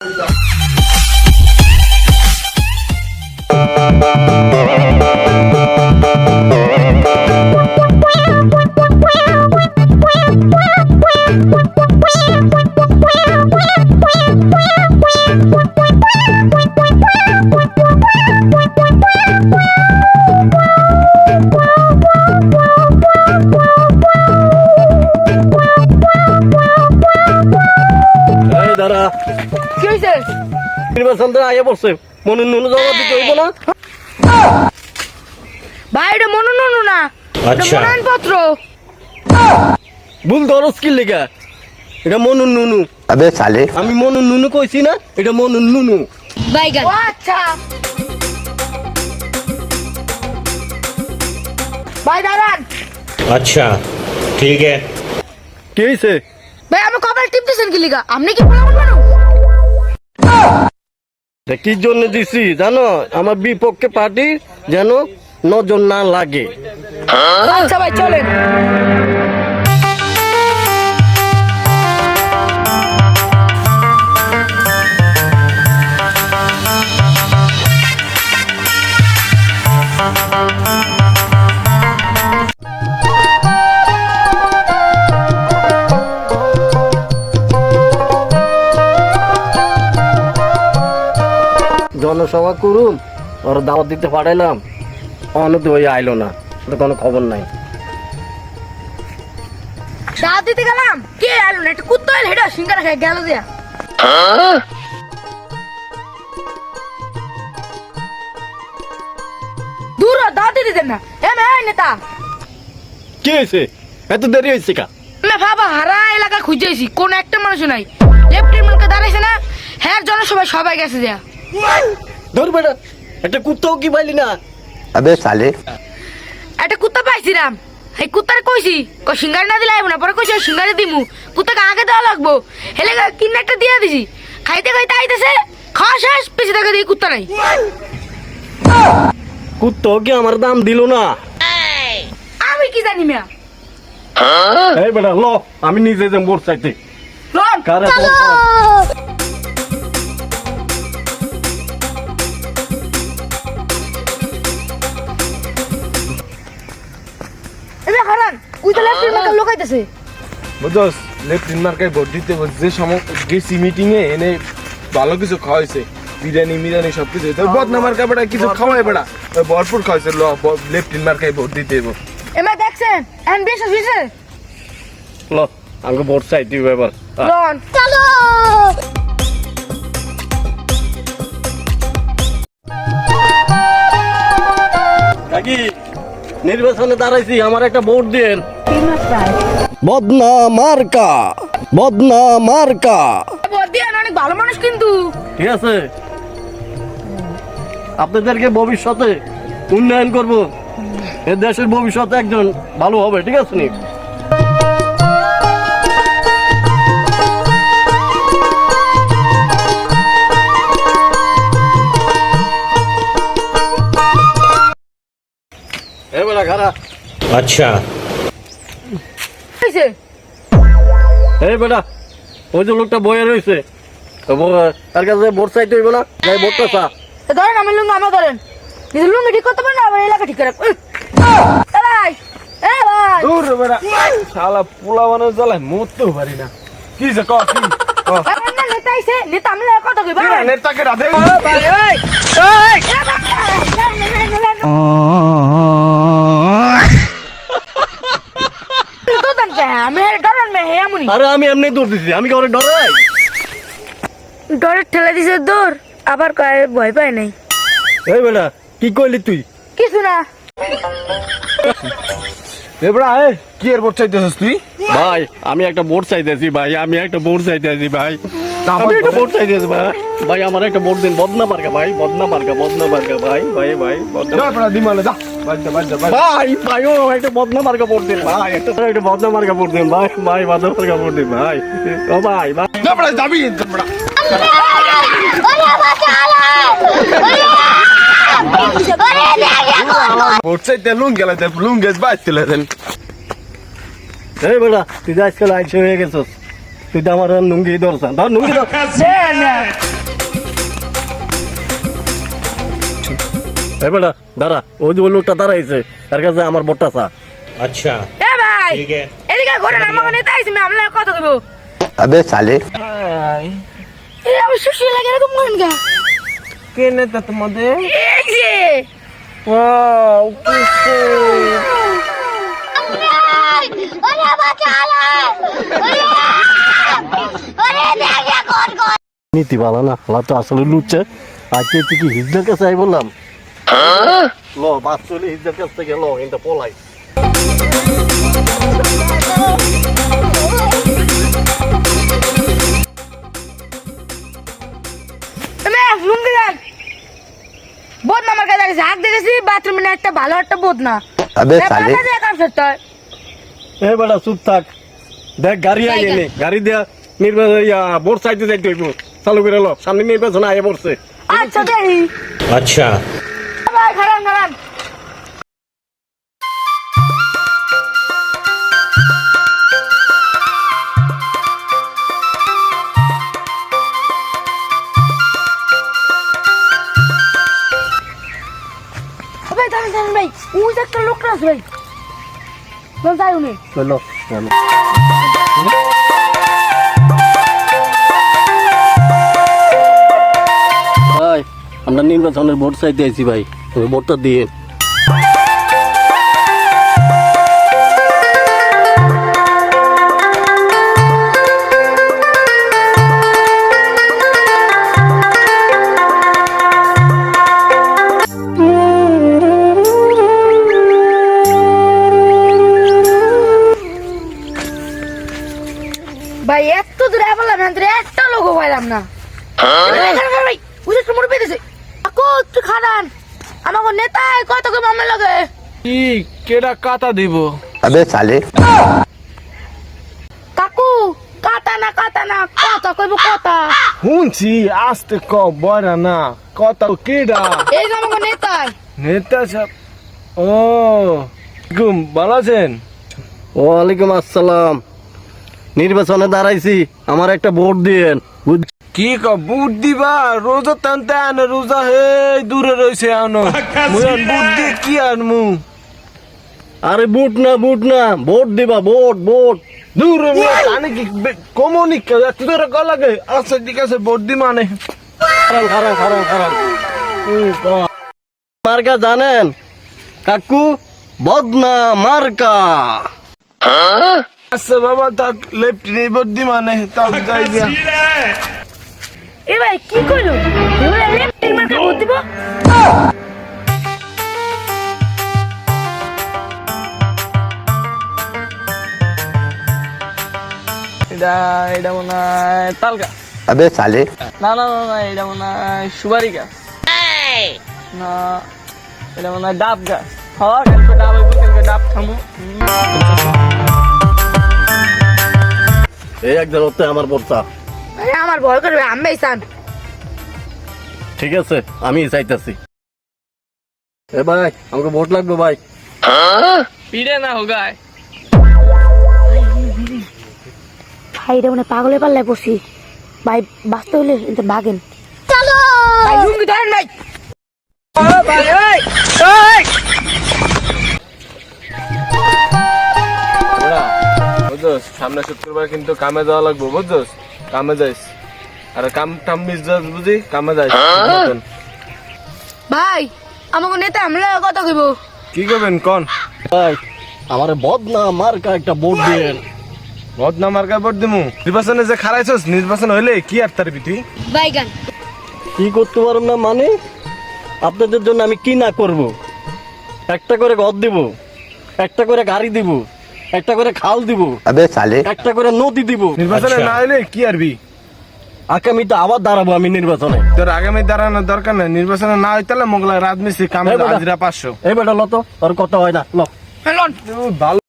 এই নুনু ভাই এটা মনু নুনু না। আচ্ছা। ভুল এটা নুনু। সালে আমি মনু নুনু কইছি না এটা মনু নুনু। আচ্ছা। আচ্ছা ঠিক আছে। কি ভাই আমি কপাল টিপতেছেন কি লিগা? আপনি কি কি জন্য দিছি জানো? আমার বিপক্ষে পার্টি যেন নজর না লাগে। আচ্ছা ভাই চলেন। জনসভা করুন ওর দাওয়াত দিতে পাঠাইলাম অনত ওই আইলো না ওটা কোনো খবর নাই। দাঁত দিতে গেলাম? কে আলু না? একটা কুত্তা সিঙ্গারা খেয়ে গেল দিয়া। দূর হ, দাঁত না। এ মে নেতা। কি হয়েছে এত দেরি হয়েছে কা? আমি ভাবা হারা এলাকা খুঁজেছি কোন একটা মানুষ নাই। লেফটেন্যান্টকে দাঁড়াইছে না হ্যাঁ জনসভায় সবাই গেছে দেয়া। ধর বেটা একটা কুত্তাও কি পাইলি না? আবে সালে। একটা কুত্তা পাইছি পাইছিলাম। এই কুত্তার কইছি ক সিঙ্গারে না দিলে আইব না পরে কইছি সিঙ্গারে দিমু। কুত্তাকে আগে দেওয়া লাগবো। হেলে কিনে একটা দিয়ে দিছি। খাইতে খাইতে আইতেছে খাওয়া শেষ পিছে দেখে দিই কুত্তা নাই। কুত্তাও কি আমার দাম দিল না? আমি কি জানি মিয়া? এই বেটা ল আমি নিজে যে মোর চাইতে। কারে লোকাইতেছে বুঝছস? লেফটেন্ট মার্কায় ভোট দিতে যে সম গেছি মিটিং এ এনে ভালো কিছু খাওয়াইছে। বিরিয়ানি মিরিয়ানি সব কিছু তো বদনা মার্কা বেড়া কিছু খাওয়াই বেড়া। ওই ভরপুর খাওয়াইছে ল লেফটেন্ট মার্কায় ভোট দিতে এবো এমা দেখছেন? এন বেশ হইছে? ল আমাকে বোর চাইতে এবার লন। চলো! কাকি নির্বাচনে দাঁড়াইছি আমার একটা ভোট দেন বদনা মার্কা বদনা মার্কা। অনেক ভালো মানুষ কিন্তু। ঠিক আছে। আপনাদেরকে ভবিষ্যতে উন্নয়ন করব। এ দেশের ভবিষ্যতে একজন ভালো হবে ঠিক আছে নি আচ্ছা। এই বেটা ওই যে লোকটা বয়ে রয়েছে তার কাছে ভোট চাইতে হইব না যাই ভোটটা চা। ধরেন আমি লুঙ্গি আমার ধরেন। নিজের লুঙ্গি ঠিক করতে পারেন আমার এলাকা ঠিক করে ভাই ভাই। দূর বেড়া শালা পোলা বানার জ্বালায় মরতেও পারি না। কি যে কর কি নেতা আইছে নেতা আমি কথা কইবা। কি রে, নেতাকে আমি ডরান মে হে আমুনি আরে আমি এমনি দৌড় দিছি আমি কাউরে ডরাই? ডরে ঠেলে দিছে দূর আবার কয় ভয় পায় নাই। এই বেটা কি কইলি তুই? কিছু না। এ বেড়া এ কি এর ভোট চাইতেছিস তুই? ভাই আমি একটা ভোট চাইতেছি ভাই আমি একটা ভোট চাইতেছি ভাই। আমি একটা ভোট চাইতেছি ভাই। ভাই আমার একটা ভোট দিন বদনা মার্কা ভাই বদনা মার্কা বদনা মার্কা ভাই ভাই ভাই বদনা দিমালে যা। ভাই ভাই ও একটা বদনা মার্কা দিন। ভাই একটা একটা বদনা মার্কা দিন ভাই ভাই বদনা মার্কা ভোট দিন ভাই। ও ভাই ভাই। যা যাবি লুঙ্গ লুঙ্গ এই বেটা তুই তো আজকাল আইসে হয়ে গেছিস তুই তো আমার লুঙ্গি ধরছ ধর লুঙ্গি ধর। এ বেটা দাঁড়া ওই যে ওই লোকটা দাঁড়াইছে তার কাছে আমার বটটা চা। আচ্ছা। এ ভাই এদিকে। ঘোরা না আমাকে নিতে আইছি আমরা কত দেব আবে এ আমি সুশি লাগে কে নেতা তোমাদের? যে। ওয়াও নীতি না তো আসলে আজকে কি হিজড়াকে চাই বললাম? ল বাস চলে হিজদের কাছ থেকে ল এটা একটা ভালো একটা বদনা আবে সালে এ বড়া দেখ গাড়ি আইলে গাড়ি দিয়া নির্বাচন বোর্ড সাইডে যাইতে চালু করে ল। সামনে নির্বাচন আয়ে আচ্ছা আচ্ছা। ভাই খারাপ খারাপ ভাই ওই একটা লোকটা আছে ভাই। চল যাই উনি। চল ভাই, আমরা নির্বাচনের ভোট চাইতে আইছি ভাই। তুমি দিয়ে। ভাই এত দূরে বললাম না একটা লোকও পাইলাম না। ভাই, আকু একটু খারান আমাকে নেতাই কত কে মামলা লাগে? কি কেডা কাটা দিব? আবে সালে। কাকু কাটা না কাটা না কথা কইব কথা। হুনছি আস্তে ক বড় না কথা কেডা? এই যে আমাকে নেতাই নেতা সব ও গুম ভালো আছেন? ওয়ালাইকুম আসসালাম। নির্বাচনে দাঁড়াইছি আমার একটা ভোট দিয়েন। কি ক বুট দিবা? রোজা টানতে আনে রোজা হে দূরে রইছে আনো। বুট দিয়ে কি আনমু? আরে বুট না বুট না ভোট দিবা ভোট ভোট। দূরে আনে কি কমনি কে? এত দূরে ক লাগে? আচ্ছা ঠিক আছে বুট দি মানে খারাপ মার্কা জানেন? কাকু বদনা মার্কা। আচ্ছা বাবা তাক লেফট নেই বুট দি মানে তাক যাই দিয়া এবার কি করল? না না না না এটা মনে হয় সুপারি গাছ না এটা মনে হয় ডাব গাছ হওয়া কালকে ডাব হইব ডাব খামু। এই এক আমার বর্তা। আমার ভয় করবে আমি চান ঠিক আছে আমি চাইতেছি এ ভাই আমাকে ভোট লাগবে ভাই। পিড়ে না হোগায় ভাই মানে পাগলে পাল্লায় পড়ছি। ভাই বাঁচতে হলে এটা বাগেন ভাই লুঙ্গি ধরেন ভাই। ওরা বুঝছস সামনে শুক্রবার কিন্তু কামে যাওয়া লাগবে বুঝছস কামে যাইস। আরে কাম টাম মিজাজ বুঝি কামে যায় হ্যাঁ? ভাই আমাকে নেতা আমরা কথা কইব। কি করবেন কোন? ভাই আমার বদনা মার্কা একটা বোর্ড দিয়েন। বদনা মার্কা বোর্ড দিমু? নির্বাচনে যে খারাইছস নির্বাচন হইলে কি আর তার বিটি বাইগান কি করতে পারুম না মানে? আপনাদের জন্য আমি কি না করব? একটা করে ঘর দিব একটা করে গাড়ি দিব একটা করে খাল দিব আবে একটা করে নদী দিব। নির্বাচনে আচ্ছা। না হইলে কি আরবি আগামীতে আবার দাঁড়াবো আমি নির্বাচনে। তোর আগামী দাঁড়ানোর দরকার নেই নির্বাচনে না হয় তাহলে মোগলাই রাজমিস্ত্রি কামে। হাজিরা পাঁচশো। এই বেটা লত তোর কথা হয় না ল। ভালো